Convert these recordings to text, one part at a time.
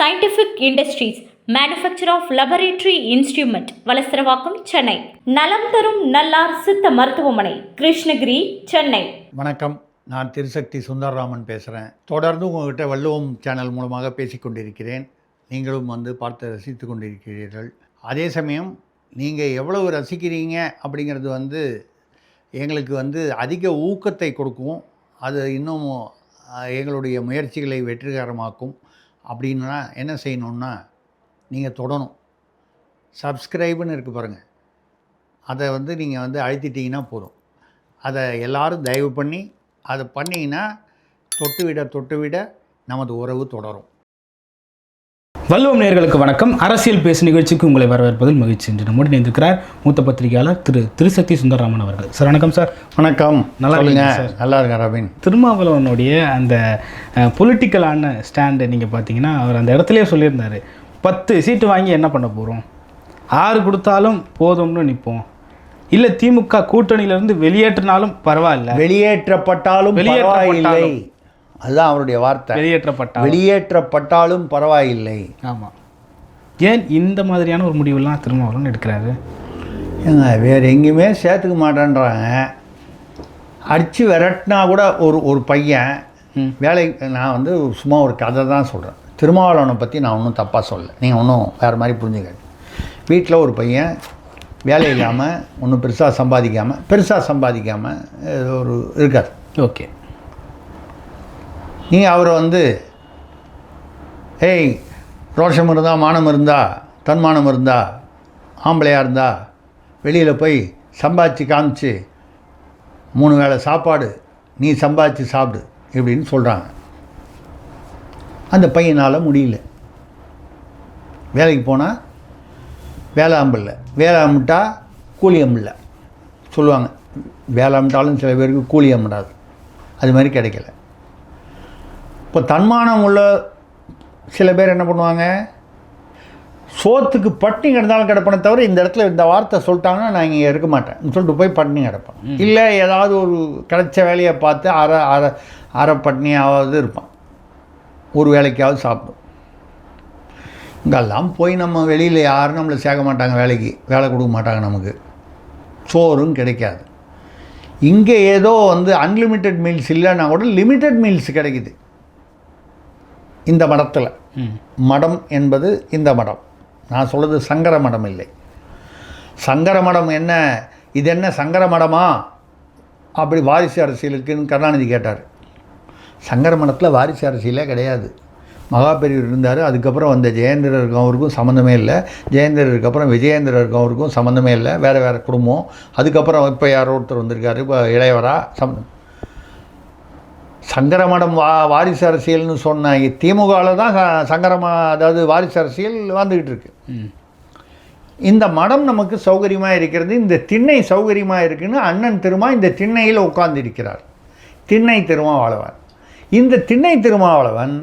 Scientific industries manufacture of laboratory instrument Valasaravakkam Chennai. நலம் தரும் நல்லார் சித்த மருத்துவமனை கிருஷ்ணகிரி சென்னை. வணக்கம். நான் திருசக்தி சுந்தரராமன் பேசுகிறேன் தொடர்ந்து உங்கள்கிட்ட வள்ளுவம் சேனல் மூலமாக பேசிக்கொண்டிருக்கிறேன் நீங்களும் வந்து பார்த்து ரசித்து கொண்டிருக்கிறீர்கள். அதே சமயம் நீங்கள் எவ்வளவு ரசிக்கிறீங்க அப்படிங்கிறது வந்து எங்களுக்கு வந்து அதிக ஊக்கத்தை கொடுக்கும். அது இன்னும் எங்களுடைய முயற்சிகளை வெற்றிகரமாக்கும். அப்படின்னா என்ன செய்யணுன்னா நீங்கள் தொடணும். சப்ஸ்கிரைப்னு இருக்குது பாருங்கள் அதை வந்து நீங்கள் வந்து அழுத்திட்டிங்கன்னா போதும். அதை எல்லோரும் தயவு பண்ணி அதை பண்ணிங்கன்னா தொட்டு விட தொட்டு விட நமது உறவு தொடரும். வள்ளுவம் நேயர்களுக்கு வணக்கம். அரசியல் பேசு நிகழ்ச்சிக்கு உங்களை வரவேற்பதில் மகிழ்ச்சி என்று நம்முடன் இணைந்திருக்கிறார் மூத்த பத்திரிகையாளர் திரு திருசக்தி சுந்தரராமன் அவர்கள். சார் வணக்கம் சார். வணக்கம். நல்லா இருக்கீங்க சார். நல்லா இருக்கேன் ரவின் திருமாவளவனுடைய அந்த பொலிட்டிக்கலான ஸ்டாண்டு நீங்கள் பார்த்தீங்கன்னா அவர் அந்த இடத்துலயே சொல்லியிருந்தார். பத்து சீட்டு வாங்கி என்ன பண்ண போகிறோம் ஆறு கொடுத்தாலும் போதும்னு நிற்போம் இல்லை திமுக கூட்டணியிலேருந்து வெளியேற்றினாலும் பரவாயில்ல. வெளியேற்றப்பட்டாலும் வெளியேற்றப்பட்டாலும். அதுதான் அவருடைய வார்த்தை. வெளியேற்றப்பட்டாலும். வெளியேற்றப்பட்டாலும் பரவாயில்லை. ஆமாம் ஏன் இந்த மாதிரியான ஒரு முடிவெல்லாம் திருமாவளவன் எடுக்கிறாரு? ஏங்க வேறு எங்கேயுமே சேர்த்துக்க மாட்டேன்றாங்க. அடித்து விரட்டினா கூட ஒரு ஒரு பையன். வேலை நான் வந்து சும்மா ஒரு கதை தான் சொல்கிறேன் திருமாவளவனை பற்றி நான் ஒன்றும் தப்பாக சொல்லலை. நீங்கள் ஒன்றும் வேறு மாதிரி புரிஞ்சுக்காது வீட்டில் ஒரு பையன் வேலை இல்லாமல் ஒன்றும் பெருசாக சம்பாதிக்காமல் பெருசாக சம்பாதிக்காமல் ஒரு இருக்கார். ஓகே. நீ அவரை வந்து ஏய் ரோஷம் இருந்தால் மானம் இருந்தா தன்மானம் இருந்தா ஆம்பளையாக இருந்தா வெளியில் போய் சம்பாதிச்சு காமிச்சு மூணு வேளை சாப்பாடு நீ சம்பாதிச்சு சாப்பிடு இப்படின்னு சொல்கிறாங்க அந்த பையனால் முடியல. வேலைக்கு போனால் வேலை அம்பில்ல. வேலை கூலி அம்பில்ல. சொல்லுவாங்க. வேளாம்பிட்டாலும் சில பேருக்கு கூலி அம்பிடாது அது மாதிரி கிடைக்கல. இப்போ தன்மானம் உள்ள சில பேர் என்ன பண்ணுவாங்க? சோத்துக்கு பட்டினி கிடந்தாலும் கிடப்பனே தவிர இந்த இடத்துல இந்த வார்த்தை சொல்லிட்டாங்கன்னா நான் இங்கே இருக்க மாட்டேன். சொல்லிட்டு போய் பட்டினி கிடப்பேன். இல்லை ஏதாவது ஒரு கிடைச்ச வேலையை பார்த்து அரை அரை அரை பட்னியாவது இருப்பான். ஒரு வேலைக்காவது சாப்பிடும். இங்கெல்லாம் போய் நம்ம வெளியில் யாரும் நம்மளை சேர்க்க மாட்டாங்க வேலைக்கு. வேலை கொடுக்க மாட்டாங்க நமக்கு. சோறும் கிடைக்காது. இங்கே ஏதோ வந்து அன்லிமிட்டெட் மீல்ஸ் இல்லைன்னா கூட லிமிட்டெட் மீல்ஸ் கிடைக்குது. இந்த மடத்தில். மடம் என்பது இந்த மடம். நான் சொல்கிறது சங்கர மடம் இல்லை. சங்கர மடம் என்ன? இது என்ன சங்கர மடமா? அப்படி வாரிசு அரசியலுக்குன்னு கருணாநிதி கேட்டார். சங்கர மடத்தில் வாரிசு அரசியலே கிடையாது. மகாபெரியவர் இருந்தார் அதுக்கப்புறம் வந்த ஜெயேந்திரருக்கும் அவருக்கும் சம்மந்தமே இல்லை. ஜெயேந்திரருக்கு அப்புறம் விஜயேந்திரருக்கும் அவருக்கும் சம்மந்தமே இல்லை. வேறு வேறு குடும்பம். அதுக்கப்புறம் இப்போ யாரோ ஒருத்தர் வந்திருக்காரு இப்போ இளையவரா சம்மந்தம் சங்கரமடம் வா வாரிசு அரசியல்னு சொன்ன திமுகவில் தான் சங்கரம அதாவது வாரிசு அரசியல் வந்துக்கிட்டு இருக்கு. இந்த மடம் நமக்கு சௌகரியமாக இருக்கிறது இந்த திண்ணை சௌகரியமாக இருக்குன்னு அண்ணன் திருமா இந்த திண்ணையில் உட்கார்ந்திருக்கிறார். திண்ணை திருமாவளவன். இந்த திண்ணை திருமாவளவன்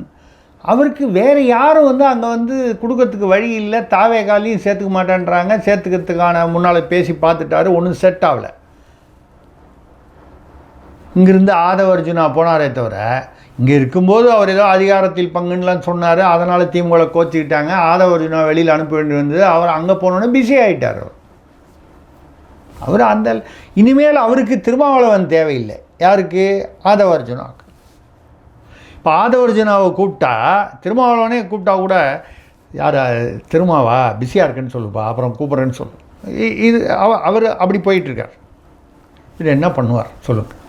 அவருக்கு வேறு யாரும் வந்து அங்கே வந்து கொடுக்கறதுக்கு வழி இல்லை தாவே காலையும் சேர்த்துக்க மாட்டேன்றாங்க சேர்த்துக்கிறதுக்கான முன்னால் பேசி பார்த்துட்டாரு ஒன்றும் செட் ஆகலை. இங்கிருந்து ஆதவர்ஜுனா போனாரே தவிர இங்கே இருக்கும்போது அவர் ஏதோ அதிகாரத்தில் பங்குன்னெலாம் சொன்னார். அதனால் திமுக கோச்சிக்கிட்டாங்க ஆதவர்ஜுனா வெளியில் அனுப்ப வேண்டி வந்தது. அவர் அங்கே போனோன்னே பிஸி ஆகிட்டார் அவர். அவர் அந்த இனிமேல் அவருக்கு திருமாவளவன் தேவையில்லை. யாருக்கு? ஆதவர்ஜுனாவுக்கு இப்போ ஆதவர்ஜுனாவை கூப்பிட்டா திருமாவளவனே கூப்பிட்டா கூட யார் திருமாவா பிஸியாக இருக்குன்னு சொல்லுப்பா அப்புறம் கூப்பிட்றேன்னு சொல்லு. இ- இது அவர் அப்படி போயிட்டுருக்கார் இது என்ன பண்ணுவார்? சொல்லுங்கள்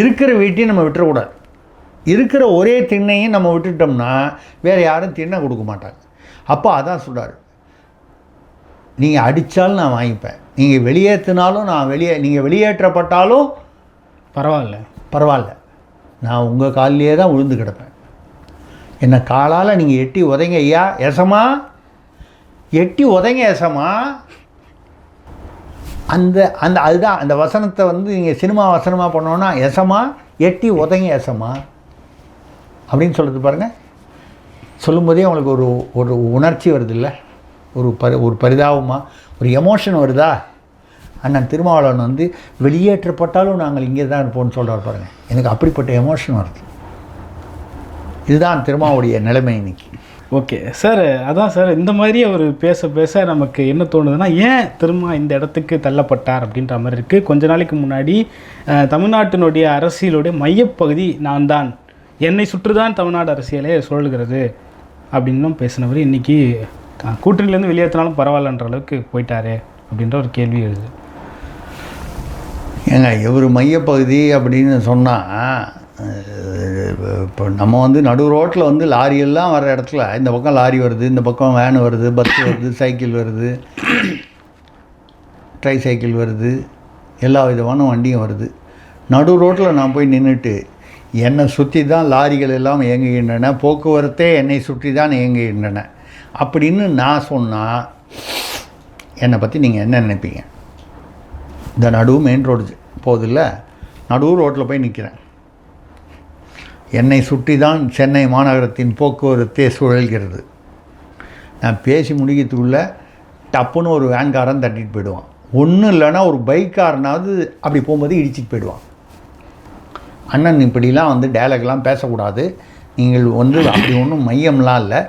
இருக்கிற வீட்டையும் நம்ம விட்டுறக்கூடாது. இருக்கிற ஒரே திண்ணையும் நம்ம விட்டுட்டோம்னா வேறு யாரும் திண்ணை கொடுக்க மாட்டாங்க. அப்போ அதான் சொல்றாரு. நீங்கள் அடித்தாலும் நான் வாங்கிப்பேன். நீங்கள் வெளியேற்றினாலும் நான் வெளியே நீங்கள் வெளியேற்றப்பட்டாலும் பரவாயில்ல. பரவாயில்ல. நான் உங்கள் காலிலேயே தான் விழுந்து கிடப்பேன். என்னை காலால் நீங்கள் எட்டி உதைங்க ஐயா எசமா? எட்டி உதைங்க எசமா? அந்த அந்த அதுதான் அந்த வசனத்தை வந்து நீங்கள் சினிமா வசனமாக பண்ணோன்னா எசமா? எட்டி உதங்கி எசமா? அப்படின்னு சொல்கிறது பாருங்கள் சொல்லும்போதே அவங்களுக்கு ஒரு ஒரு உணர்ச்சி வருது இல்லை ஒரு பரி ஒரு பரிதாபமாக ஒரு எமோஷன் வருதா? அண்ணன் திருமாவளவன் வந்து வெளியேற்றப்பட்டாலும் நாங்கள் இங்கே தான் இருப்போம்னு சொல்கிறார் பாருங்கள் எனக்கு அப்படிப்பட்ட எமோஷன் வருது. இதுதான் திருமாவுடைய நிலைமை இன்றைக்கி ஓகே. சார் அதான் சார் இந்த மாதிரி அவர் பேச பேச நமக்கு என்ன தோணுதுன்னா ஏன் திரும்ப இந்த இடத்துக்கு தள்ளப்பட்டார் அப்படின்ற மாதிரி இருக்குது கொஞ்ச நாளைக்கு முன்னாடி தமிழ்நாட்டினுடைய அரசியலுடைய மையப்பகுதி நான் தான் என்னை சுற்றுதான் தமிழ்நாடு அரசியலே சுழல்கிறது அப்படின்னும் பேசினவர் இன்றைக்கி கூட்டணியிலேருந்து வெளியேற்றினாலும் பரவாயில்லன்ற அளவுக்கு போயிட்டாரே அப்படின்ற ஒரு கேள்வி எழுது. ஏங்க இவர் மையப்பகுதி அப்படின்னு சொன்னால் இப்போ நம்ம வந்து நடு ரோட்டில் வந்து லாரி எல்லாம் வர இடத்துல இந்த பக்கம் லாரி வருது இந்த பக்கம் வேன் வருது பஸ் வருது சைக்கிள் வருது ட்ரை சைக்கிள் வருது எல்லா விதமான வண்டியும் வருது. நடு ரோட்டில் நான் போய் நின்றுட்டு என்னை சுற்றி தான் லாரிகள் எல்லாம் இயங்குகின்றன போக்குவரத்தே என்னை சுற்றி தான் இயங்குகின்றன. அப்படின்னு நான் சொன்னால் என்னை பற்றி நீங்கள் என்ன நினைப்பீங்க? இந்த நடுவு மெயின் ரோடு போதில்ல நடுவு ரோட்டில் போய் நிற்கிறேன் என்னை சுற்றி தான் சென்னை மாநகரத்தின் போக்குவரத்தே சுழல்கிறது. நான் பேசி முடிக்கிறதுக்குள்ளே டப்புன்னு ஒரு வேன்காரன் தட்டிட்டு போயிடுவான். ஒன்றும் இல்லைன்னா ஒரு பைக்காரனாவது அப்படி போகும்போது இடிச்சிட்டு போயிடுவான். அண்ணன் இப்படிலாம் வந்து டயலாக்லாம் பேசக்கூடாது. நீங்கள் வந்து அப்படி ஒன்றும் மையம்லாம் இல்லை.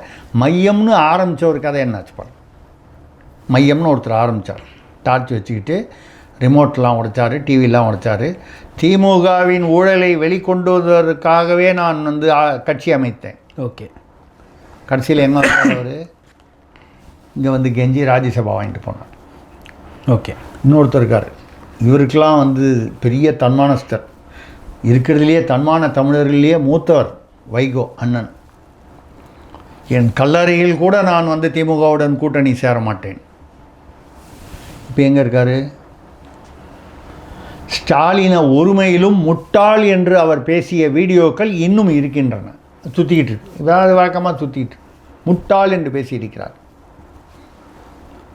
மையம்னு ஆரம்பித்த ஒரு கதை என்னாச்சு பாருங்கள் மையம்னு ஒருத்தர் ஆரம்பித்தார் டார்ச் வச்சுக்கிட்டு ரிமோட்லாம் உடைச்சார் டிவிலாம் உடைச்சார். திமுகவின் ஊழலை வெளிக்கொண்டு வருவதற்காகவே நான் வந்து கட்சி அமைத்தேன். ஓகே. கடைசியில் என்ன அவர்? இங்கே வந்து கெஞ்சி ராஜ்யசபா வாங்கிட்டு போனார். ஓகே. இன்னொருத்தர் இருக்கார். இவருக்கெல்லாம் வந்து பெரிய தன்மானஸ்தர். இருக்கிறதுலையே தன்மான தமிழர்களிலேயே மூத்தவர் வைகோ அண்ணன். என் கல்லறையில் கூட நான் வந்து திமுகவுடன் கூட்டணி சேர மாட்டேன். இப்போ எங்கே இருக்காரு? ஸ்டாலின ஒருமையிலும் முட்டாள் என்று அவர் பேசிய வீடியோக்கள் இன்னும் இருக்கின்றன. சுற்றிக்கிட்டு இருக்கு. இதாவது வழக்கமாக சுற்றிக்கிட்டு முட்டாள் என்று பேசியிருக்கிறார்.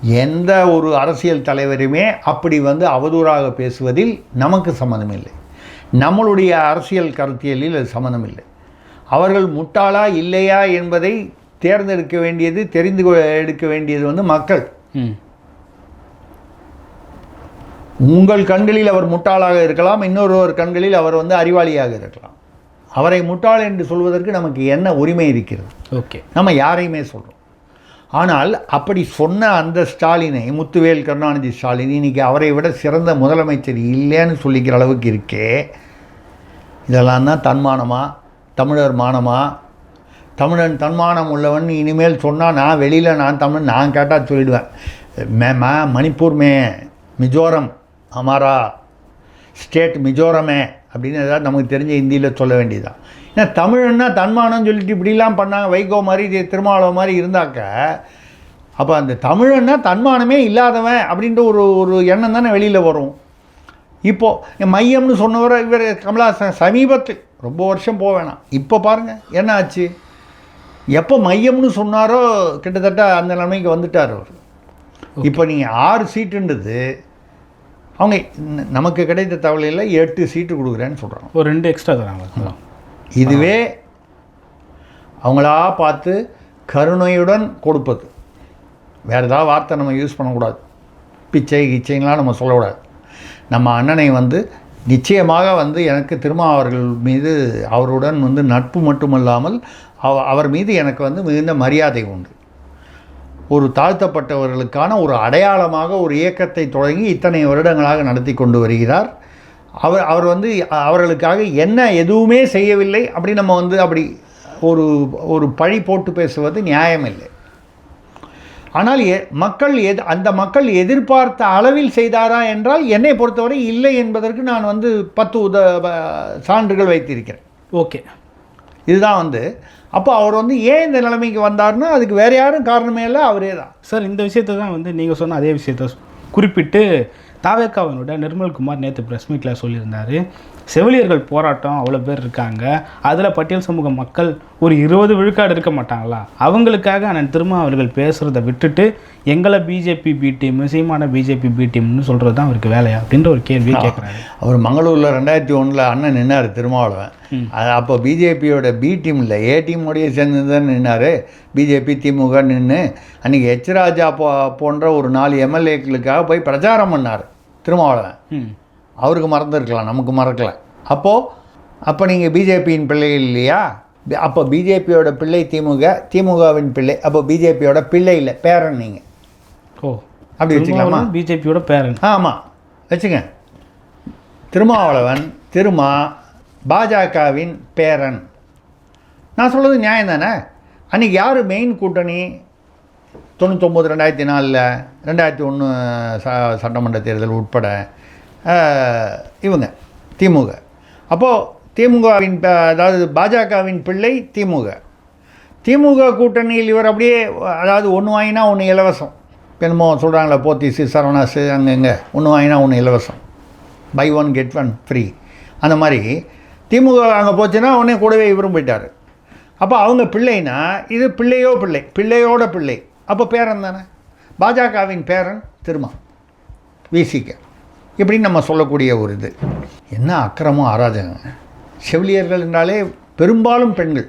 எந்த ஒரு அரசியல் தலைவருமே அப்படி வந்து அவதூறாக பேசுவதில் நமக்கு சம்மந்தமில்லை. இல்லை நம்மளுடைய அரசியல் கருத்தியலில் அது சம்மந்தமில்லை. அவர்கள் முட்டாளா இல்லையா என்பதை தேர்ந்தெடுக்க வேண்டியது தெரிந்து கொ- எடுக்க வேண்டியது வந்து மக்கள். உங்கள் கண்களில் அவர் முட்டாளாக இருக்கலாம் இன்னொருவர் கண்களில் அவர் வந்து அறிவாளியாக இருக்கலாம். அவரை முட்டாள் என்று சொல்வதற்கு நமக்கு என்ன உரிமை இருக்கிறது? ஓகே. நம்ம யாரையுமே சொல்கிறோம் ஆனால் அப்படி சொன்ன அந்த ஸ்டாலினை முத்துவேல் கருணாநிதி ஸ்டாலின் இன்னைக்கு அவரை விட சிறந்த முதலமைச்சர் இல்லைன்னு சொல்லிக்கிற அளவுக்கு இருக்கே. இதெல்லாம் தான் தன்மானமா? தமிழர் மானமா? தமிழன் தன்மானம் உள்ளவன் இனிமேல் சொன்னால் நான் வெளியில் நான் தமிழ் நான் கேட்டால் சொல்லிடுவேன். மே மா மணிப்பூர் மே மிஜோரம் அமாரா ஸ்டேட் மிஜோரமே அப்படின்னு ஏதாவது நமக்கு தெரிஞ்ச ஹிந்தியில் சொல்ல வேண்டியதுதான். ஏன்னா தமிழன்னா தன்மானம் சொல்லிட்டு இப்படிலாம் பண்ணாங்க. வைகோ மாதிரி இது திருமாவளவன் மாதிரி இருந்தாக்க அப்போ அந்த தமிழன்னா தன்மானமே இல்லாதவன் அப்படின்ற ஒரு ஒரு எண்ணம் தானே வெளியில் வரும். இப்போது மையம்னு சொன்னவர் இவர் கமலாசன் சமீபத்து ரொம்ப வருஷம் போக வேணாம். இப்போ பாருங்கள் என்ன ஆச்சு? எப்போ மையம்னு சொன்னாரோ கிட்டத்தட்ட அந்த நிலைமைக்கு வந்துட்டார் அவர். இப்போ நீங்கள் ஆறு சீட்டுன்றது அவங்க நமக்கு கிடைத்த தகவலையில் எட்டு சீட்டு கொடுக்குறேன்னு சொல்கிறாங்க ஒரு ரெண்டு எக்ஸ்ட்ரா தராங்க. இதுவே அவங்களா பார்த்து கருணையுடன் கொடுப்பது. வேறு ஏதாவது வார்த்தை நம்ம யூஸ் பண்ணக்கூடாது. பிச்சை கிச்சைங்களாம் நம்ம சொல்லக்கூடாது. நம்ம அண்ணனை வந்து நிச்சயமாக வந்து எனக்கு திருமாவர்கள் மீது அவருடன் வந்து நட்பு மட்டுமல்லாமல் அவ அவர் மீது எனக்கு வந்து மிகுந்த மரியாதை உண்டு. ஒரு தாழ்த்தப்பட்டவர்களுக்கான ஒரு அடையாளமாக ஒரு இயக்கத்தை தொடங்கி இத்தனை வருடங்களாக நடத்தி கொண்டு வருகிறார். அவர் அவர் வந்து அவர்களுக்காக என்ன எதுவுமே செய்யவில்லை. அப்படி நம்ம வந்து அப்படி ஒரு ஒரு பழி போட்டு பேசுவது நியாயமில்லை. ஆனால் எ மக்கள் எது அந்த மக்கள் எதிர்பார்த்த அளவில் செய்தாரா என்றால் என்னை பொறுத்தவரை இல்லை என்பதற்கு நான் வந்து பத்து உத சான்றுகள் வைத்திருக்கிறேன். ஓகே. இதுதான் வந்து. அப்போ அவர் வந்து ஏன் இந்த நிலைமைக்கு வந்தார்னா அதுக்கு வேறு யாரும் காரணமே இல்லை அவரே தான். சார் இந்த விஷயத்தை தான் வந்து நீங்கள் சொன்ன அதே விஷயத்த குறிப்பிட்டு தாவேக்காவனோட நிர்மல்குமார் நேற்று ப்ரெஸ் மீட்டில் சொல்லியிருந்தார். செவிலியர்கள் போராட்டம் அவ்வளோ பேர் இருக்காங்க. அதில் பட்டியல் சமூக மக்கள் ஒரு இருபது விழுக்காடு இருக்க மாட்டாங்களா? அவங்களுக்காக அண்ணன் திரும்ப அவர்கள் பேசுகிறத விட்டுட்டு எங்களை BJP B team Seeman BJP B டீம்னு சொல்கிறது தான் அவருக்கு வேலையா? அப்படின்ற ஒரு கேள்வியை கேட்குறாரு அவர் மங்களூரில் ரெண்டாயிரத்தி ஒன்றில் அண்ணன் நின்னார் திருமாவளவன். அப்போ பிஜேபியோட பி டீமில் ஏ டீமோடைய சேர்ந்து தான் நின்னார். பிஜேபி திமுக நின்று அன்றைக்கி எச் ராஜா போ போன்ற ஒரு நாலு எம்எல்ஏக்களுக்காக போய் பிரச்சாரம் பண்ணார் திருமாவளவன். அவருக்கு மறந்துருக்கலாம் நமக்கு மறக்கல. அப்போது அப்போ நீங்கள் பிஜேபியின் பிள்ளைகள் இல்லையா? அப்போ பிஜேபியோட பிள்ளை திமுக திமுகவின் பிள்ளை. அப்போ பிஜேபியோட பிள்ளை இல்லை பேரன் நீங்கள் ஓ அப்படி வச்சுக்கலாமா? பிஜேபியோட பேரன். ஆமாம் வச்சுங்க. திருமாவளவன் திருமா பாஜகவின் பேரன். நான் சொல்கிறது நியாயம் தானே அன்றைக்கி யார் மெயின் கூட்டணி? தொண்ணூத்தொம்பது ரெண்டாயிரத்தி நாலில் ரெண்டாயிரத்தி ஒன்று ச சட்டமன்ற தேர்தல் உட்பட. இவங்க திமுக. அப்போது திமுகவின் அதாவது பாஜகவின் பிள்ளை திமுக. திமுக கூட்டணியில் இவர் அப்படியே அதாவது ஒன்று வாங்கினா ஒன்று இலவசம். என்னமோ சொல்கிறாங்களே போத்தீஸு சரவணாஸு அங்கங்கே ஒன்று வாங்கினா ஒன்று இலவசம். Buy one get one free அந்த மாதிரி திமுக அங்கே போச்சுன்னா உடனே கூடவே இவரும் போயிட்டார். அப்போ அவங்க பிள்ளைனா இது பிள்ளையோ பிள்ளை பிள்ளையோட பிள்ளை. அப்போ பேரன் தானே? பாஜகவின் பேரன் திருமா விசிக்க இப்படின்னு நம்ம சொல்லக்கூடிய ஒரு இது. என்ன அக்கிரமம் அராஜகம் செவிலியர்கள் என்றாலே பெரும்பாலும் பெண்கள்.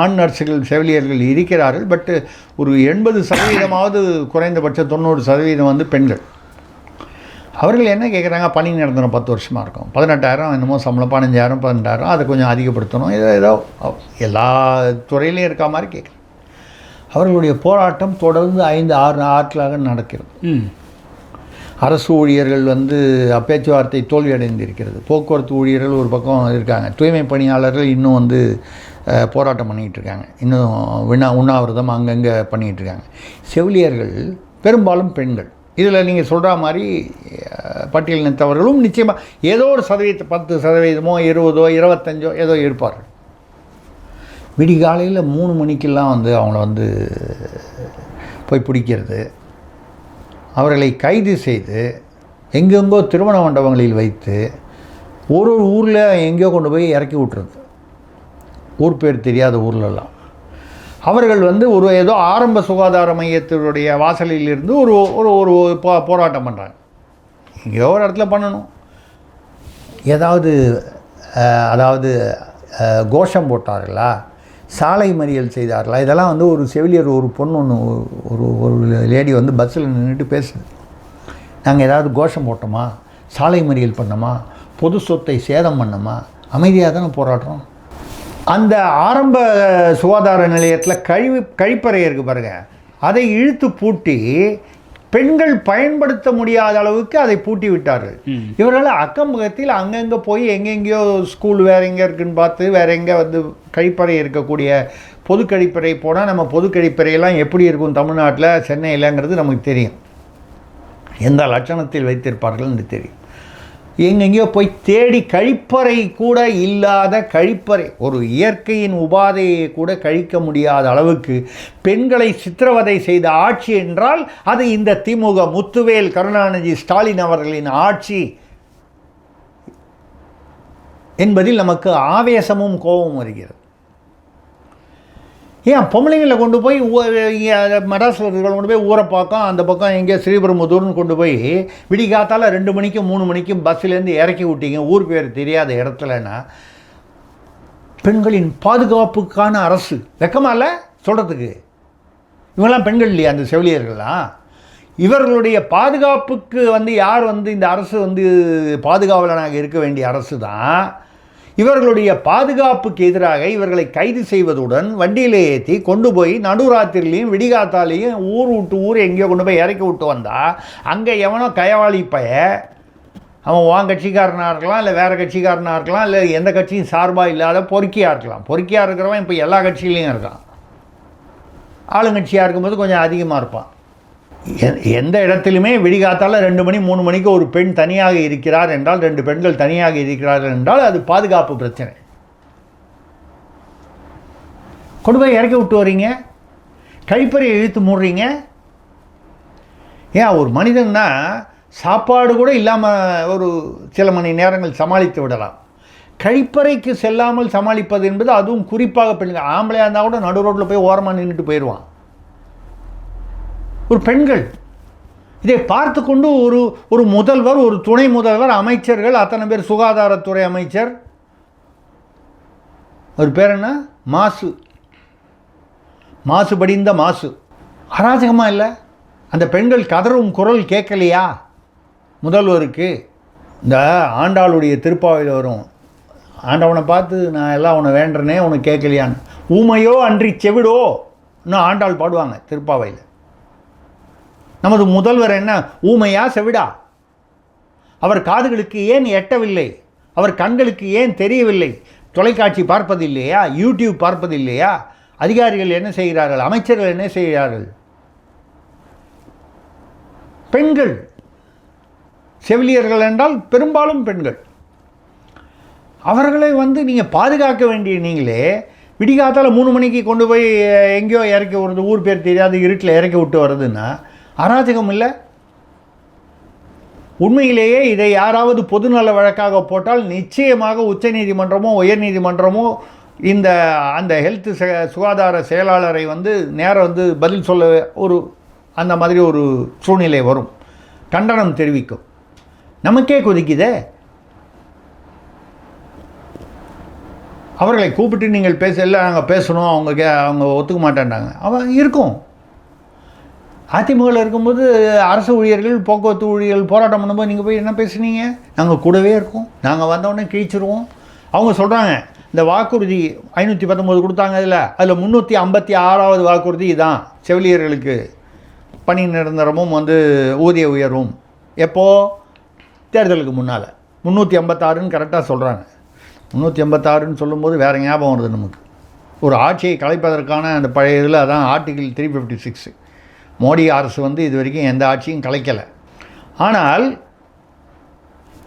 ஆண் நர்ஸுகள் செவிலியர்கள் இருக்கிறார்கள் பட்டு ஒரு எண்பது சதவீதமாவது குறைந்தபட்சம் தொண்ணூறு சதவீதம் வந்து பெண்கள். அவர்கள் என்ன கேட்குறாங்க பணி நிரந்தரம் பத்து வருஷமாக இருக்கும். பதினெட்டாயிரம் என்னமோ சம்பளம் பதினஞ்சாயிரம் பதினெட்டாயிரம் அதை கொஞ்சம் அதிகப்படுத்தணும். ஏதோ ஏதோ எல்லா துறையிலையும் இருக்க மாதிரி கேட்குறேன் அவர்களுடைய போராட்டம் தொடர்ந்து ஐந்து ஆறு ஆட்களாக நடக்கிறது. அரசு ஊழியர்கள் வந்து பேச்சுவார்த்தை தோல்வியடைந்திருக்கிறது. போக்குவரத்து ஊழியர்கள் ஒரு பக்கம் இருக்காங்க. தூய்மை பணியாளர்கள் இன்னும் வந்து போராட்டம் பண்ணிகிட்டு இருக்காங்க. இன்னும் வினா உண்ணாவிரதம் அங்கங்கே பண்ணிகிட்டு இருக்காங்க. செவிலியர்கள் பெரும்பாலும் பெண்கள். இதில் நீங்கள் சொல்கிற மாதிரி பட்டியல் பட்டியலினத்தவர்களும் நிச்சயமாக ஏதோ ஒரு சதவீதம் பத்து சதவீதமோ இருபதோ இருபத்தஞ்சோ ஏதோ இருப்பார்கள். விடிகாலையில் மூணு மணிக்கெல்லாம் வந்து அவங்கள வந்து போய் பிடிக்கிறது. அவர்களை கைது செய்து எங்கெங்கோ திருமண மண்டபங்களில் வைத்து ஒரு ஒரு ஊரில் எங்கேயோ கொண்டு போய் இறக்கி விட்டுறது. ஊர் பேர் தெரியாத ஊர்லலாம். அவர்கள் வந்து ஒரு ஏதோ ஆரம்ப சுகாதார மையத்தினுடைய வாசலில் இருந்து ஒரு ஒரு ஒரு போ போராட்டம் பண்ணுறாங்க எங்கேயோ ஒரு இடத்துல பண்ணணும். ஏதாவது அதாவது கோஷம் போட்டார்களா? சாலை மறியல் செய்தார்களா? இதெல்லாம் வந்து ஒரு செவிலியர் ஒரு பொண்ணு ஒன்று ஒரு ஒரு லேடி வந்து பஸ்ஸில் நின்றுட்டு பேசுது. நாங்கள் ஏதாவது கோஷம் போட்டோமா? சாலை மறியல் பண்ணோமா? பொது சொத்தை சேதம் பண்ணோமா? அமைதியாக தானே போராடுறோம். அந்த ஆரம்ப சுகாதார நிலையத்தில் கழிவு கழிப்பறை இருக்குது பாருங்க. அதை இழுத்து பூட்டி பெண்கள் பயன்படுத்த முடியாத அளவுக்கு அதை பூட்டி விட்டார்கள் இவரால் அக்கம் பக்கத்தில் அங்கங்கே போய் எங்கெங்கேயோ ஸ்கூல் வேற எங்கே இருக்குன்னு பார்த்து வேற எங்கே வந்து கழிப்பறை இருக்கக்கூடிய பொது கழிப்பறை போனால் நம்ம பொது கழிப்பறையெல்லாம் எப்படி இருக்கும் தமிழ்நாட்டில் சென்னையிலங்கிறது நமக்கு தெரியும். எந்த லட்சணத்தில் வைத்திருப்பார்கள் என்று தெரியும். எங்கெங்கேயோ போய் தேடி கழிப்பறை கூட இல்லாத கழிப்பறை. ஒரு இயற்கையின் உபாதையை கூட கழிக்க முடியாத அளவுக்கு பெண்களை சித்திரவதை செய்த ஆட்சி என்றால் அது இந்த திமுக முத்துவேல் கருணாநிதி ஸ்டாலின் அவர்களின் ஆட்சி என்பதில் நமக்கு ஆவேசமும் கோபமும் வருகிறது. ஏன் பொம்பளைங்களை கொண்டு போய் மெட்ராஸில் கொண்டு போய் ஊரை பக்கம் அந்த பக்கம் எங்கேயோ ஸ்ரீபெரும்புதூர்னு கொண்டு போய் விடிகாத்தால் ரெண்டு மணிக்கும் மூணு மணிக்கும் பஸ்ஸுலேருந்து இறக்கி விட்டீங்க. ஊர் பேர் தெரியாத இடத்துலன்னா பெண்களின் பாதுகாப்புக்கான அரசு. வெக்கமா இல்லை? சொல்கிறதுக்கு இவங்கெல்லாம் பெண்கள் இல்லையா அந்த செவிலியர்கள்லாம்? இவர்களுடைய பாதுகாப்புக்கு வந்து யார் வந்து இந்த அரசு வந்து பாதுகாவலனாக இருக்க வேண்டிய அரசு தான் இவர்களுடைய பாதுகாப்புக்கு எதிராக இவர்களை கைது செய்வதுடன் வண்டியில் ஏற்றி கொண்டு போய் நடுராத்திரிலையும் விடிகாத்தாலையும் ஊர் விட்டு ஊர் எங்கேயோ கொண்டு போய் இறக்கி விட்டு வந்தால் அங்கே எவனோ கயவாளி பைய அவன் உன் கட்சிக்காரனாக இருக்கலாம் இல்லை வேறு கட்சிக்காரனாக இருக்கலாம் இல்லை எந்த கட்சியும் சார்பாக இல்லாத பொறுக்கியாக இருக்கலாம். பொறுக்கியாக இருக்கிறவன் இப்போ எல்லா கட்சியிலையும் இருக்கான். ஆளுங்கட்சியாக இருக்கும்போது கொஞ்சம் அதிகமாக இருப்பான். எந்த இடத்திலுமே விடிகாத்தால் ரெண்டு மணி மூணு மணிக்கு ஒரு பெண் தனியாக இருக்கிறார் என்றால் ரெண்டு பெண்கள் தனியாக இருக்கிறார்கள் என்றால் அது பாதுகாப்பு பிரச்சனை. கொண்டு போய் இறக்கி விட்டு வர்றீங்க? கழிப்பறையை இழுத்து மூடுறீங்க? ஏன் ஒரு மனிதன்னா சாப்பாடு கூட இல்லாமல் ஒரு சில மணி நேரங்கள் சமாளித்து விடலாம். கழிப்பறைக்கு செல்லாமல் சமாளிப்பது என்பது அதுவும் குறிப்பாக பெண்கள் ஆம்பளையாக இருந்தால் கூட நடு ரோட்டில் போய் ஓரமாக நின்றுட்டு போயிடுவான் ஒரு பெண்கள். இதை பார்த்து கொண்டு ஒரு ஒரு முதல்வர் ஒரு துணை முதல்வர் அமைச்சர்கள் அத்தனை பேர் சுகாதாரத்துறை அமைச்சர். ஒரு பேர் என்ன? மாசு. மாசுபடிந்த மாசு. அராஜகமாக இல்லை? அந்த பெண்கள் கதறும் குரல் கேட்கலையா? முதல்வருக்கு. இந்த ஆண்டாளுடைய திருப்பாவையில் வரும். ஆண்டவனை பார்த்து நான் எல்லாம் உன்னை வேண்டுறனே உனக்கு கேட்கலையான்னு. ஊமையோ அன்றி செவிடோ இன்னும் ஆண்டாள் பாடுவாங்க திருப்பாவையில். நமது முதல்வர் என்ன? ஊமையா செவிடா? அவர் காதுகளுக்கு ஏன் எட்டவில்லை? அவர் கண்களுக்கு ஏன் தெரியவில்லை? தொலைக்காட்சி பார்ப்பதில்லையா? யூடியூப் பார்ப்பதில்லையா? அதிகாரிகள் என்ன செய்கிறார்கள்? அமைச்சர்கள் என்ன செய்கிறார்கள்? பெண்கள். செவிலியர்கள் என்றால் பெரும்பாலும் பெண்கள். அவர்களை வந்து நீங்கள் பாதுகாக்க வேண்டிய நீங்களே விடிகாத்தால் மூணு மணிக்கு கொண்டு போய் எங்கேயோ இறக்கி விடுறது ஊர் பேர் தெரியாது இருட்டில் இறக்கி விட்டு வருதுன்னா அராஜகம் இல்லை. உண்மையிலேயே இதை யாராவது பொதுநல வழக்காக போட்டால் நிச்சயமாக உச்சநீதிமன்றமோ உயர்நீதிமன்றமோ இந்த அந்த ஹெல்த் சுகாதார செயலாளரை வந்து நேரம் வந்து பதில் சொல்ல ஒரு அந்த மாதிரி ஒரு சூழ்நிலை வரும். கண்டனம் தெரிவிக்கும். நமக்கே கொதிக்குதே. அவர்களை கூப்பிட்டு நீங்கள் பேச இல்லை நாங்கள் பேசணும் அவங்க கே அவங்க ஒத்துக்க மாட்டேன்டாங்க அவன் இருக்கும். அதிமுகவில் இருக்கும்போது அரசு ஊழியர்கள் போக்குவரத்து ஊழியர்கள் போராட்டம் பண்ணும்போது நீங்கள் போய் என்ன பேசுனீங்க? நாங்கள் கூடவே இருக்கோம். நாங்கள் வந்தோடனே கிழிச்சிருவோம். அவங்க சொல்கிறாங்க இந்த வாக்குறுதி ஐநூற்றி பத்தொம்போது கொடுத்தாங்க அதில். அதில் முந்நூற்றி ஐம்பத்தி ஆறாவது வாக்குறுதி தான் செவிலியர்களுக்கு பணி நிரந்தரமும் வந்து ஊதிய உயர்வும். எப்போது தேர்தலுக்கு முன்னால். முந்நூற்றி ஐம்பத்தாறுன்னு கரெக்டாக சொல்கிறாங்க முந்நூற்றி ஐம்பத்தாறுன்னு சொல்லும்போது வேறு ஞாபகம் வருது நமக்கு. ஒரு ஆட்சியை கலைப்பதற்கான அந்த பழைய இதில் அதான் article three fifty six Modi அரசு வந்து இது வரைக்கும் எந்த ஆட்சியும் கலைக்கலை. ஆனால்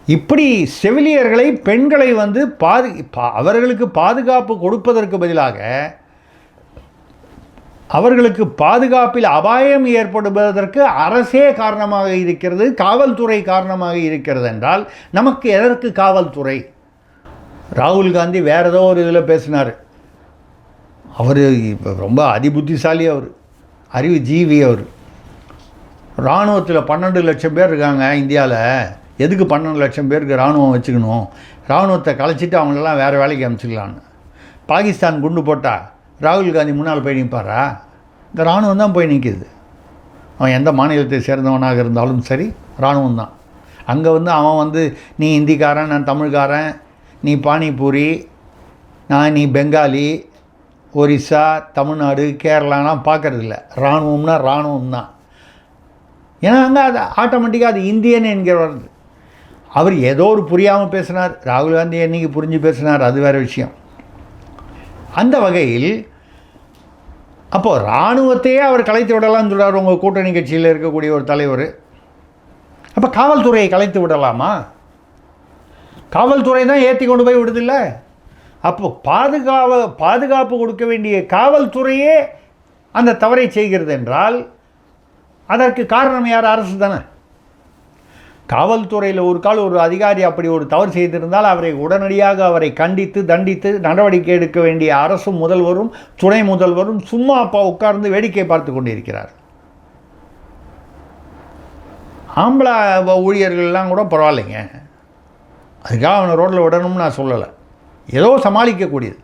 இப்படி செவிலியர்களை பெண்களை வந்து பாது பா- அவர்களுக்கு பாதுகாப்பு கொடுப்பதற்கு பதிலாக அவர்களுக்கு பாதுகாப்பில் அபாயம் ஏற்படுவதற்கு அரசே காரணமாக இருக்கிறது காவல்துறை காரணமாக இருக்கிறது என்றால் நமக்கு எதற்கு காவல்துறை? ராகுல் காந்தி வேறு ஏதோ ஒரு இதில் பேசினார். அவர் இப்போ ரொம்ப அதிபுத்திசாலி அவர். அறிவு ஜீவி அவர். இராணுவத்தில் பன்னெண்டு லட்சம் பேர் இருக்காங்க இந்தியாவில் எதுக்கு பன்னெண்டு லட்சம் பேருக்கு இராணுவம் வச்சுக்கணும்? இராணுவத்தை கலைச்சிட்டு அவங்களெல்லாம் வேறு வேலைக்கு அனுப்பிச்சிக்கலான்னு. பாகிஸ்தான் குண்டு போட்டால் ராகுல் காந்தி முன்னால் போய் நிற்பாரா? இந்த இராணுவம் தான் போய் நிற்கிது அவன் எந்த மாநிலத்தை சேர்ந்தவனாக இருந்தாலும் சரி இராணுவம் தான். அங்கே வந்து அவன் வந்து நீ ஹிந்திக்காரன் நான் தமிழ்காரன் நீ பானிபூரி நான் நீ பெங்காலி ஒரிசா தமிழ்நாடு கேரளாலாம் பார்க்கறதில்ல. இராணுவம்னா இராணுவம் தான் ஏன்னா அங்கே அது ஆட்டோமேட்டிக்காக அது இந்தியன் என்கிற வருது அவர் ஏதோ ஒரு புரியாமல் பேசினார். ராகுல் காந்தி என்றைக்கு புரிஞ்சு பேசினார் அது வேறு விஷயம். அந்த வகையில் அப்போது இராணுவத்தையே அவர் கலைத்து விடலாம்னு சொல்கிறார் உங்கள் கூட்டணி கட்சியில் இருக்கக்கூடிய ஒரு தலைவர். அப்போ காவல்துறையை கலைத்து விடலாமா? காவல்துறை தான் ஏற்றி கொண்டு போய் விடுதில்ல அப்போ பாதுகாவ பாதுகாப்பு கொடுக்க வேண்டிய காவல்துறையே அந்த தவறை செய்கிறது என்றால் அதற்கு காரணம் யார்? அரசு தானே. காவல்துறையில் ஒரு கால் ஒரு அதிகாரி அப்படி ஒரு தவறு செய்திருந்தால் அவரை உடனடியாக அவரை கண்டித்து தண்டித்து நடவடிக்கை எடுக்க வேண்டிய அரசும் முதல்வரும் துணை முதல்வரும் சும்மா அப்பா உட்கார்ந்து வேடிக்கை பார்த்து கொண்டிருக்கிறார். ஆம்பளை வ- ஊழியர்கள்லாம் கூட பரவாயில்லைங்க. அதுக்காக அவனை ரோட்டில் விடணும்னு நான் சொல்லலை. ஏதோ சமாளிக்கக்கூடியது.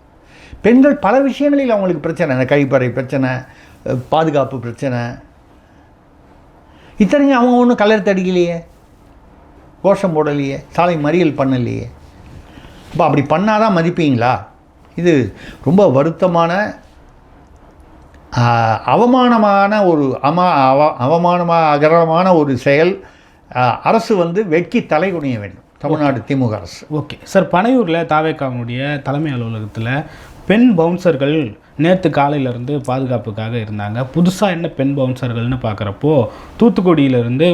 பெண்கள் பல விஷயங்களில் அவங்களுக்கு பிரச்சனை. இந்த கழிப்பறை பிரச்சனை பாதுகாப்பு பிரச்சனை. இத்தனையும் அவங்க ஒன்றும் கலர் தடிக்கலையே. கோஷம் போடலையே. சாலை மறியல் பண்ணலையே. அப்போ அப்படி பண்ணாதான் மதிப்பீங்களா? இது ரொம்ப வருத்தமான அவமானமான ஒரு அமா அவ அவமானமாக அகரமான ஒரு செயல். அரசு வந்து வெட்கி தலை குனிய வேண்டும். தமிழ்நாடு திமுக அரசு. ஓகே. சார் பனையூரில் தாவேக்காவுடைய தலைமை அலுவலகத்தில் பெண் பவுன்சர்கள் நேற்று காலையிலேருந்து பாதுகாப்புக்காக இருந்தாங்க. புதுசாக என்ன பெண் பவுன்சர்கள்னு பார்க்குறப்போ தூத்துக்குடியிலேருந்து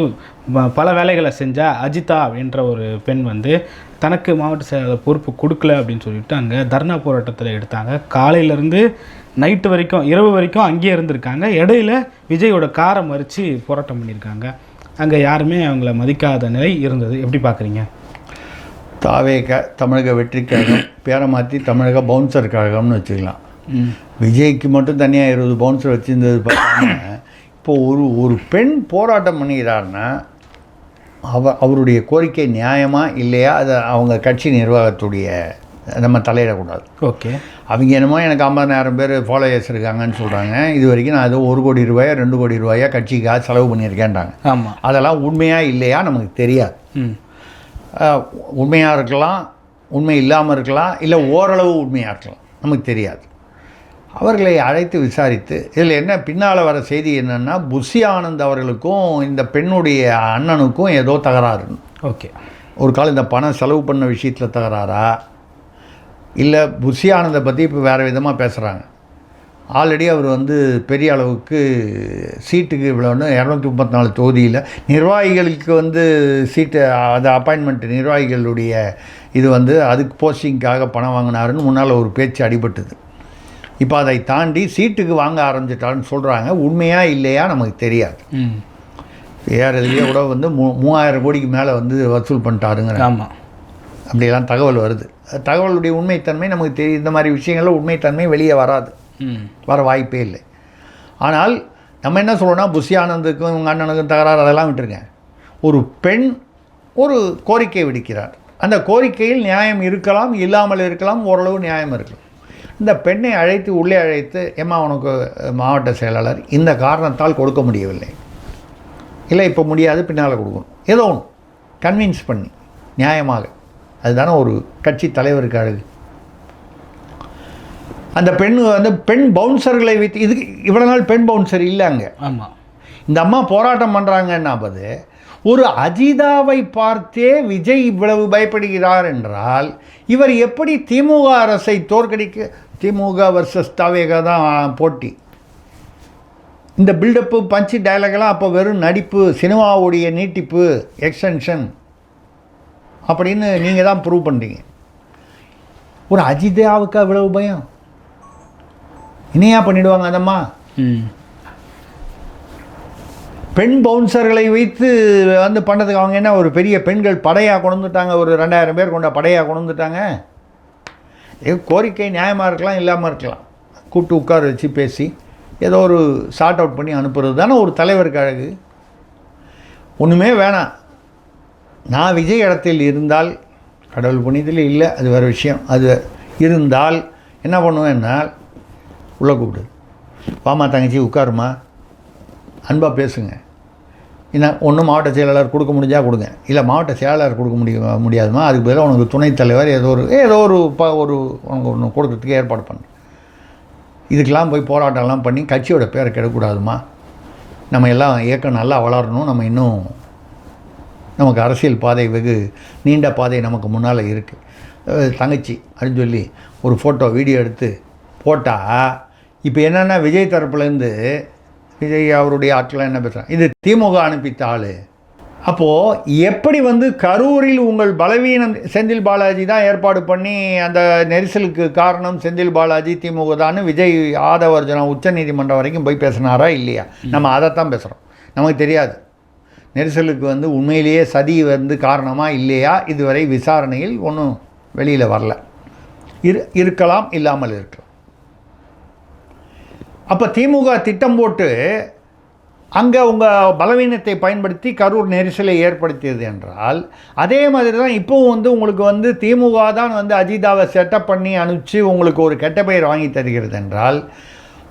பல வேலைகளை செஞ்ச அஜிதா என்ற ஒரு பெண் வந்து தனக்கு மாவட்ட செயலாளர் பொறுப்பு கொடுக்கல அப்படின்னு சொல்லிட்டு அங்கே தர்ணா போராட்டத்தில் எடுத்தாங்க. காலையிலேருந்து நைட்டு வரைக்கும் இரவு வரைக்கும் அங்கேயே இருந்திருக்காங்க. இடையில விஜயோட காரை மறித்து போராட்டம் பண்ணியிருக்காங்க. அங்கே யாருமே அவங்கள மதிக்காத நிலை இருந்தது. எப்படி பார்க்குறீங்க தாவேக தமிழக வெற்றி கழகம் பேரை மாற்றி தமிழக பவுன்சர் கழகம்னு வச்சுக்கலாம். விஜய்க்கு மட்டும் தனியாக இருபது பவுன்சர் வச்சுருந்தது பார்த்தாங்க இப்போ ஒரு ஒரு பெண் போராட்டம் பண்ணுகிறாருன்னா அவ அவருடைய கோரிக்கை நியாயமா இல்லையா? அதை அவங்க கட்சி நிர்வாகத்துடைய நம்ம தலையிடக்கூடாது. ஓகே. அவங்க என்னமோ எனக்கு ஐம்பதாயிரம் பேர் ஃபாலோயர்ஸ் இருக்காங்கன்னு சொல்கிறாங்க இது வரைக்கும் நான் ஏதோ ஒரு கோடி ரூபாயா ரெண்டு கோடி ரூபாயா கட்சிக்காக செலவு பண்ணியிருக்கேன்றாங்க. ஆமாம் அதெல்லாம் உண்மையா இல்லையா நமக்கு தெரியாது. ம். உண்மையாக இருக்கலாம் உண்மை இல்லாமல் இருக்கலாம் இல்லை ஓரளவு உண்மையாக இருக்கலாம். நமக்கு தெரியாது. அவர்களை அழைத்து விசாரித்து இதில் என்ன பின்னால் வர செய்தி என்னென்னா புஷி ஆனந்த் அவர்களுக்கும் இந்த பெண்ணுடைய அண்ணனுக்கும் ஏதோ தகராறு. ஓகே. ஒரு காலம் இந்த பணம் செலவு பண்ண விஷயத்தில் தகராறா? இல்லை புஷி ஆனந்தை பற்றி இப்போ வேறு விதமாக பேசுகிறாங்க ஆல்ரெடி அவர் வந்து பெரிய அளவுக்கு சீட்டுக்கு இவ்வளோன்னு இரநூத்தி முப்பத்தி நாலு தொகுதியில் நிர்வாகிகளுக்கு வந்து சீட்டு அது அப்பாயின்மெண்ட் நிர்வாகிகளுடைய இது வந்து அதுக்கு போஸ்டிங்காக பணம் வாங்கினாருன்னு முன்னால் ஒரு பேச்சு அடிபட்டுது. இப்போ அதை தாண்டி சீட்டுக்கு வாங்க ஆரம்பிச்சிட்டாருன்னு சொல்கிறாங்க உண்மையா இல்லையா நமக்கு தெரியாது. வேறு இதுலேயே கூட வந்து மூ மூவாயிரம் கோடிக்கு மேலே வந்து வசூல் பண்ணிட்டாருங்கிற ஆமாம் அப்படியெல்லாம் தகவல் வருது. தகவலுடைய உண்மைத்தன்மை நமக்கு தெரியும். இந்த மாதிரி விஷயங்களில் உண்மைத்தன்மை வெளியே வராது. வர வாய்ப்பே இல்லை. ஆனால் நம்ம என்ன சொல்கிறோம்னா புஷி ஆனந்துக்கும் உங்கள் அண்ணனுக்கும் தகராறு அதெல்லாம் விட்டுருங்க. ஒரு பெண் ஒரு கோரிக்கை விடுக்கிறார். அந்த கோரிக்கையில் நியாயம் இருக்கலாம் இல்லாமல் இருக்கலாம் ஓரளவு நியாயம் இருக்கலாம். இந்த பெண்ணை அழைத்து உள்ளே அழைத்து ஏமா உனக்கு மாவட்ட செயலாளர் இந்த காரணத்தால் கொடுக்க முடியவில்லை. இல்லை இப்போ முடியாது பின்னால் கொடுக்கணும். ஏதோ ஒன்று கன்வின்ஸ் பண்ணி நியாயமாக. அதுதானே ஒரு கட்சி தலைவருக்கு அழகு. அந்த பெண் வந்து பெண் பவுன்சர்களை வைத்து இதுக்கு இவ்வளோ நாள் பெண் பவுன்சர் இல்லை அங்கே. ஆமாம் இந்த அம்மா போராட்டம் பண்ணுறாங்கன்னா போது ஒரு அஜிதாவை பார்த்தே விஜய் இவ்வளவு பயப்படுகிறார் என்றால் இவர் எப்படி திமுக அரசை தோற்கடிக்க திமுக வர்சஸ் தாவேகா தான் போட்டி. இந்த பில்டப்பு பஞ்சு டயலாக்லாம் அப்போ வெறும் நடிப்பு சினிமாவுடைய நீட்டிப்பு எக்ஸ்டென்ஷன் அப்படின்னு நீங்கள் தான் ப்ரூவ் பண்ணுறீங்க ஒரு அஜிதாவுக்கு அவ்வளவு பயம்? இனியா பண்ணிடுவாங்க அதம்மா. பெண் பவுன்சர்களை வைத்து வந்து பண்ணதுக்கு அவங்க என்ன ஒரு பெரிய பெண்கள் படையாக கொண்டுட்டாங்க ஒரு ரெண்டாயிரம் பேர் கொண்ட படையாக கொண்டுட்டாங்க ஏ கோரிக்கை நியாயமாக இருக்கலாம் இல்லாமல் இருக்கலாம். கூப்பிட்டு உட்கார வச்சு பேசி ஏதோ ஒரு சார்ட் அவுட் பண்ணி அனுப்புறது தானே ஒரு தலைவருக்கு அழகு. ஒன்றுமே வேணாம். நான் விஜய் இடத்தில் இருந்தால் கடவுள் புனிதத்தில் இல்லை அது வேறு விஷயம். அது இருந்தால் என்ன பண்ணுவேன்னா உள்ளே கூப்பிடு. வாமா தங்கச்சி உட்காருமா அன்பாக பேசுங்க. என்ன ஒன்று மாவட்ட செயலாளர் கொடுக்க முடிஞ்சால் கொடுங்க. இல்லை மாவட்ட செயலாளர் கொடுக்க முடிய முடியாதுமா அதுக்கு பதிலாக உனக்கு துணைத் தலைவர் ஏதோ ஒரு ஏதோ ஒரு ப ஒரு உனக்கு ஒன்று கொடுக்கறதுக்கு ஏற்பாடு பண்ணு. இதுக்கெல்லாம் போய் போராட்டம்லாம் பண்ணி கட்சியோட பேரை கெடக்கூடாதுமா நம்ம எல்லாம் இயக்கம் நல்லா வளரணும். நம்ம இன்னும் நமக்கு அரசியல் பாதை வெகு நீண்ட பாதை நமக்கு முன்னால் இருக்குது தங்கச்சி அப்படின்னு சொல்லி ஒரு ஃபோட்டோ வீடியோ எடுத்து போட்டால் இப்போ என்னென்னா விஜய் தரப்புலேருந்து விஜய் அவருடைய ஆட்கள் என்ன பேசுகிறாங்க இது திமுக அனுப்பித்த ஆள். அப்போது எப்படி வந்து கரூரில் உங்கள் பலவீனம் செந்தில் பாலாஜி தான் ஏற்பாடு பண்ணி அந்த நெரிசலுக்கு காரணம் செந்தில் பாலாஜி திமுக தான் விஜய் ஆதவர்ஜனா உச்சநீதிமன்றம் வரைக்கும் போய் பேசினாரா இல்லையா? நம்ம அதைத்தான் பேசுகிறோம் நமக்கு தெரியாது. நெரிசலுக்கு வந்து உண்மையிலேயே சதி வந்து காரணமாக இல்லையா? இதுவரை விசாரணையில் ஒன்றும் வெளியில் வரல. இரு இருக்கலாம் இல்லாமல் இருக்கலாம். அப்போ திமுக திட்டம் போட்டு அங்கே உங்கள் பலவீனத்தை பயன்படுத்தி கரூர் நெரிசலை ஏற்படுத்தியது என்றால் அதே மாதிரி தான் இப்போவும் வந்து உங்களுக்கு வந்து திமுக தான் வந்து அஜிதாவை செட்டப் பண்ணி அனுப்பிச்சு உங்களுக்கு ஒரு கெட்ட பெயர் வாங்கி தருகிறது என்றால்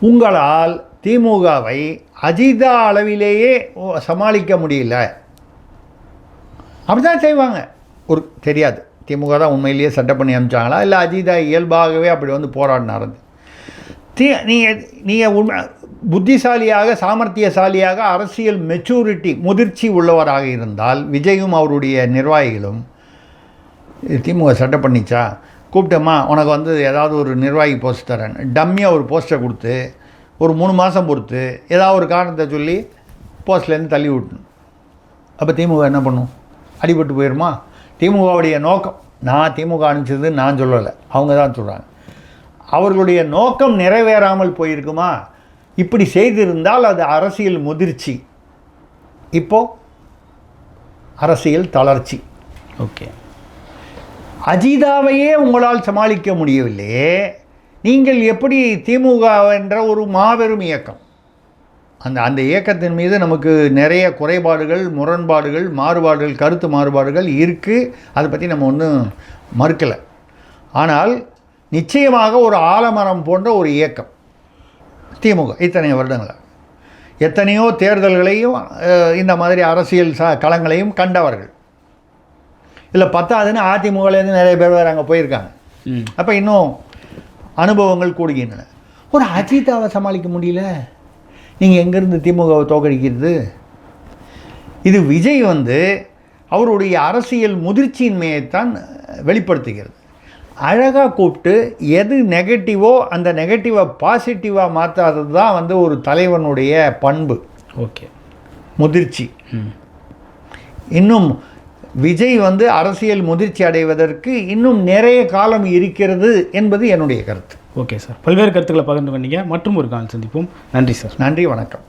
உங்களால் திமுகவை அஜிதா அளவிலேயே ஓ- சமாளிக்க முடியல. அப்படி தான் செய்வாங்க. ஒரு தெரியாது. திமுக தான் உண்மையிலேயே செட்டப் பண்ணி அனுப்பிச்சாங்களா? இல்லை அஜிதா இயல்பாகவே அப்படி வந்து போராடினாரு? தீ நீங்கள் நீங்கள் உண்மை புத்திசாலியாக சாமர்த்தியசாலியாக அரசியல் மெச்சூரிட்டி முதிர்ச்சி உள்ளவராக இருந்தால் விஜயும் அவருடைய நிர்வாகிகளும் திமுக சட்டை பண்ணிச்சா? கூப்பிட்டம்மா உனக்கு வந்து ஏதாவது ஒரு நிர்வாகி போஸ்ட் தரேன். டம்மியாக ஒரு போஸ்ட்டை கொடுத்து ஒரு மூணு மாதம் பொறுத்து ஏதாவது ஒரு காரணத்தை சொல்லி போஸ்ட்லேருந்து தள்ளி விட்டணும். அப்போ திமுக என்ன பண்ணும்? அடிபட்டு போயிடுமா திமுகவுடைய நோக்கம் நான் திமுக அனுப்பிச்சது நான் சொல்லலை. அவங்க தான் சொல்கிறாங்க அவர்களுடைய நோக்கம் நிறைவேறாமல் போயிருக்குமா? இப்படி செய்திருந்தால் அது அரசியல் முதிர்ச்சி. இப்போ அரசியல் தளர்ச்சி. ஓகே. அஜிதாவையே உங்களால் சமாளிக்க முடியவில்லையே நீங்கள் எப்படி திமுக என்ற ஒரு மாபெரும் இயக்கம். அந்த அந்த இயக்கத்தின் மீது நமக்கு நிறைய குறைபாடுகள் முரண்பாடுகள் மாறுபாடுகள் கருத்து மாறுபாடுகள் இருக்குது அதை பற்றி நம்ம ஒன்றும் மறுக்கலை. ஆனால் நிச்சயமாக ஒரு ஆலமரம் போன்ற ஒரு இயக்கம். திமுக இத்தனை வருடங்களாக எத்தனையோ தேர்தல்களையும் இந்த மாதிரி அரசியல் ச களங்களையும் கண்டவர்கள். இல்லை பத்தாதுன்னு அதிமுகலேருந்து நிறைய பேர் வேறு அங்கே போயிருக்காங்க. அப்போ இன்னும் அனுபவங்கள் கூடுகின்றன. ஒரு அஜிதாவை சமாளிக்க முடியல? நீங்கள் எங்கேருந்து திமுகவை தோக்கடிக்கிறது இது விஜய் வந்து அவருடைய அரசியல் முதிர்ச்சியின்மையைத்தான் வெளிப்படுத்துகிறது. அழகாக கூப்பிட்டு எது நெகட்டிவோ அந்த நெகட்டிவை பாசிட்டிவாக மாற்றாதது தான் வந்து ஒரு தலைவனுடைய பண்பு. ஓகே. முதிர்ச்சி. ம். இன்னும் விஜய் வந்து அரசியல் முதிர்ச்சி அடைவதற்கு இன்னும் நிறைய காலம் இருக்கிறது என்பது என்னுடைய கருத்து. Okay sir. பல்வேறு கருத்துக்களை பகிர்ந்து கொண்டீங்க. மற்றும் ஒரு கால் சந்திப்போம். நன்றி சார். நன்றி வணக்கம்.